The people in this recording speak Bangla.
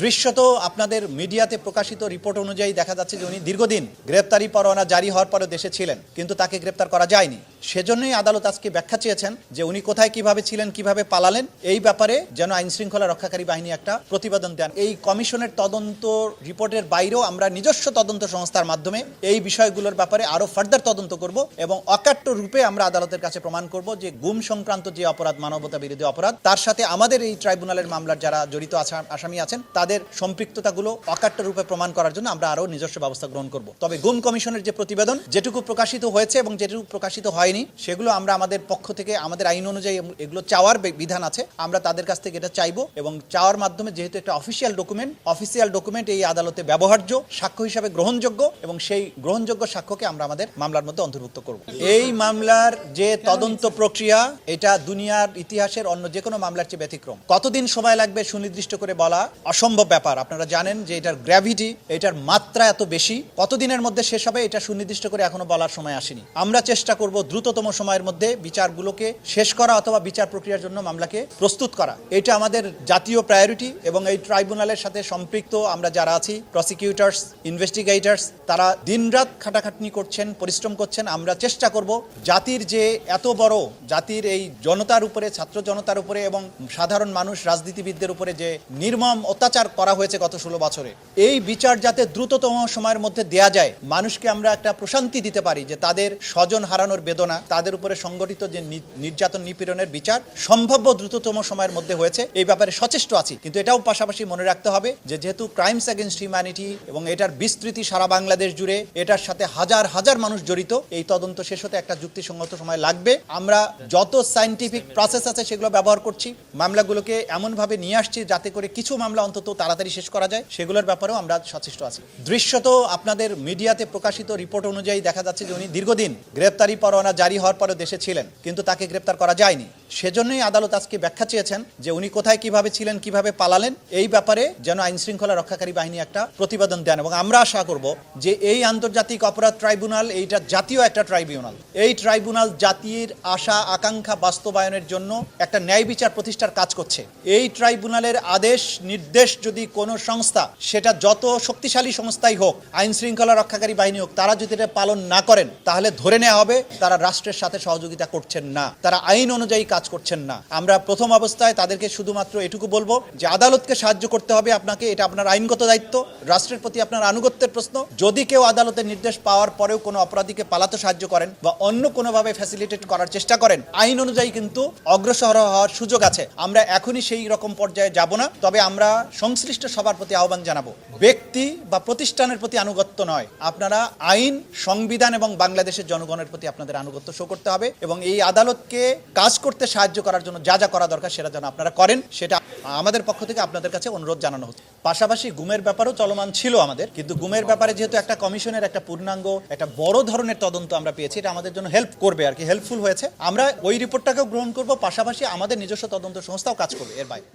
দৃশ্যত আপনাদের মিডিয়াতে প্রকাশিত রিপোর্ট অনুযায়ী দেখা যাচ্ছে যে উনি দীর্ঘদিন গ্রেপ্তারি পরোয়ানা জারি হওয়ার পরেও দেশে ছিলেন, কিন্তু তাকে গ্রেপ্তার করা যায়নি। সেজন্যই আদালত আজকে ব্যাখ্যা চেয়েছেন যে উনি কোথায়, কীভাবে ছিলেন, কীভাবে পালালেন, এই ব্যাপারে যেন আইন শৃঙ্খলা রক্ষাকারী বাহিনী একটা প্রতিবেদন দেন। এই কমিশনের তদন্ত রিপোর্টের বাইরেও আমরা নিজস্ব তদন্ত সংস্থার মাধ্যমে এই বিষয়গুলোর ব্যাপারে আরও ফার্দার তদন্ত করব এবং অকাট্য রূপে আমরা আদালতের কাছে প্রমাণ করব যে গুম সংক্রান্ত যে অপরাধ মানবতা বিরোধী অপরাধ, তার সাথে আমাদের এই ট্রাইব্যুনালের মামলার যারা জড়িত আসামি আছেন তাদের সম্পৃক্ততাগুলো অকাট্য রূপে প্রমাণ করার জন্য আমরা আরও নিজস্ব ব্যবস্থা গ্রহণ করব। তবে গুম কমিশনের যে প্রতিবেদন, যেটুকু প্রকাশিত হয়েছে এবং যেটুকু প্রকাশিত হয়নি, সেগুলো আমরা আমাদের পক্ষ থেকে, আমাদের আইন অনুযায়ী এগুলো চাওয়ার বিধান আছে। আমরা তাদের কাছ থেকে এটা চাইব এবং চাওয়ার মাধ্যমে যেহেতু একটা অফিসিয়াল ডকুমেন্ট অফিসিয়াল ডকুমেন্ট এই আদালতে ব্যবহার্য, সাক্ষ্য হিসাবে গ্রহণযোগ্য এবং সেই গ্রহণযোগ্য সাক্ষ্যকে আমরা আমাদের মামলার মধ্যে অন্তর্ভুক্ত করব। এই মামলার যে তদন্ত প্রক্রিয়া, এটা দুনিয়ার ইতিহাসের অন্য যে কোনো মামলার চেয়ে ব্যতিক্রম। কতদিন সময় লাগবে সুনির্দিষ্ট করে বলা? অসম্ভব ব্যাপার। আপনারা জানেন যে এটার গ্র্যাভিটি এটার মাত্রা এত বেশি। কতদিনের মধ্যে শেষ হবে এটা সুনির্দিষ্ট করে এখনও বলার সময় আসেনি। আমরা চেষ্টা করব দ্রুততম সময়ের মধ্যে বিচারগুলোকে শেষ করা অথবা বিচার প্রক্রিয়ার জন্য মামলাকে প্রস্তুত করা। এটা আমাদের জাতীয় প্রায়োরিটি এবং এই ট্রাইব্যুনালের সাথে সম্পৃক্ত আমরা যারা আছি প্রসিকিউটার্স ইনভেস্টিগেটার্স তারা দিনরাত খাটাখাটনি করছেন, পরিশ্রম করছেন। আমরা চেষ্টা করব জাতির যে এত বড়, জাতির এই জনতার উপরে, ছাত্র জনতার উপরে এবং সাধারণ মানুষ, রাজনীতিবিদদের উপরে যে নির্মম অত্যাচার করা হয়েছে গত ষোলো বছরে। এই বিচার যাতে দ্রুততম সময়ের মধ্যে দেয়া যায়, মানুষকে আমরা একটা প্রশান্তি দিতে পারি যে তাদের স্বজন হারানোর বেদনা, তাদের উপরে সংগঠিত যে নির্যাতন নিপীড়নের বিচার সম্ভাব্য দ্রুততম সময়ের মধ্যে হয়েছে, এই ব্যাপারে সচেষ্ট আছি। কিন্তু এটাও পাশাপাশি মনে রাখতে হবে যে যেহেতু ক্রাইমস এগেনস্ট হিউম্যানিটি এবং এটার বিস্তৃতি সারা বাংলাদেশ জুড়ে এটার সাথে হাজার হাজার মানুষ জড়িত, এই তদন্ত শেষ হতে একটা যুক্তিসঙ্গত সময় লাগবে। আমরা যত সাইন্টিফিক প্রসেস আছে সেগুলো ব্যবহার করছি, মামলাগুলোকে এমনভাবে নিয়ে আসছি যাতে করে কিছু মামলা অন্তত তাড়াতাড়ি শেষ করা যায়, সেগুলোর ব্যাপারেও আমরা সচেষ্ট আছি। দৃশ্যত আপনাদের মিডিয়াতে প্রকাশিত রিপোর্ট অনুযায়ী দেখা যাচ্ছে যে উনি দীর্ঘদিন গ্রেপ্তারি পরোয়ানা জারি হওয়ার পরেও দেশে ছিলেন, কিন্তু তাকে গ্রেপ্তার করা যায়নি। সেজন্যই আদালত আজকে ব্যাখ্যা চেয়েছেন যে উনি কোথায় কীভাবে ছিলেন, কীভাবে পালালেন, এই ব্যাপারে যেন আইন শৃঙ্খলা রক্ষাকারী বাহিনী একটা প্রতিবেদন দেন এবং আমরা আশা করব যে এই আন্তর্জাতিক অপরাধ ট্রাইব্যুনাল এইটা জাতীয় একটা ট্রাইব্যুনাল। এই ট্রাইব্যুনাল জাতির আশা, আকাঙ্ক্ষা বাস্তবায়নের জন্য একটা ন্যায় বিচার প্রতিষ্ঠার কাজ করছে। এই ট্রাইব্যুনালের আদেশ, নির্দেশ যদি কোনো সংস্থা, সেটা যত শক্তিশালী সংস্থাই হোক, আইন শৃঙ্খলা রক্ষাকারী বাহিনী হোক, তারা যদি এটা পালন না করেন, তাহলে ধরে নেওয়া হবে তারা রাষ্ট্রের সাথে সহযোগিতা করছেন না। তারা আইন অনুযায়ী কাজ করছেন না। আমরা প্রথম অবস্থায় তাদেরকে শুধুমাত্র এটুকু বলব যে আদালতকে সাহায্য করতে হবে আপনাকে, এটা আপনার আইনগত দায়িত্ব। রাষ্ট্রের প্রতি আপনার আনুগত্যের প্রশ্ন। যদি কেউ আদালতের নির্দেশ পাওয়ার পরেও কোনো অপরাধীকে পালাতে সাহায্য করেন বা অন্য কোনোভাবে ফ্যাসিলিটেট করার চেষ্টা করেন, আইন অনুযায়ী কিন্তু অগ্রসর হওয়ার সুযোগ আছে। আমরা এখনই সেই রকম পর্যায়ে যাব না, তবে আমরা সংশ্লিষ্ট সবার প্রতি আহ্বান জানাব। ব্যক্তি বা প্রতিষ্ঠানের প্রতি আনুগত্য নয়, আপনারা আইন, সংবিধান এবং বাংলাদেশের জনগণের প্রতি আপনাদের আনুগত্য শো করতে হবে এবং এই আদালতকে কাজ করতে সাহায্য করার জন্য যা যা করা দরকার সেটা যেন আপনারা করেন, সেটা আমাদের পক্ষ থেকে আপনাদের কাছে অনুরোধ জানানো হচ্ছে। পাশাপাশি গুমের ব্যাপারও চলমান ছিল আমাদের, কিন্তু গুমের ব্যাপারে যেহেতু একটা কমিশনের একটা পূর্ণাঙ্গ, একটা বড় ধরনের তদন্ত আমরা পেয়েছি, এটা আমাদের জন্য হেল্প করবে আর কি হেল্পফুল হয়েছে। আমরা ওই রিপোর্টটাকেও গ্রহণ করব, পাশাপাশি আমাদের নিজস্ব তদন্ত সংস্থাও কাজ করবে এর বাইরে।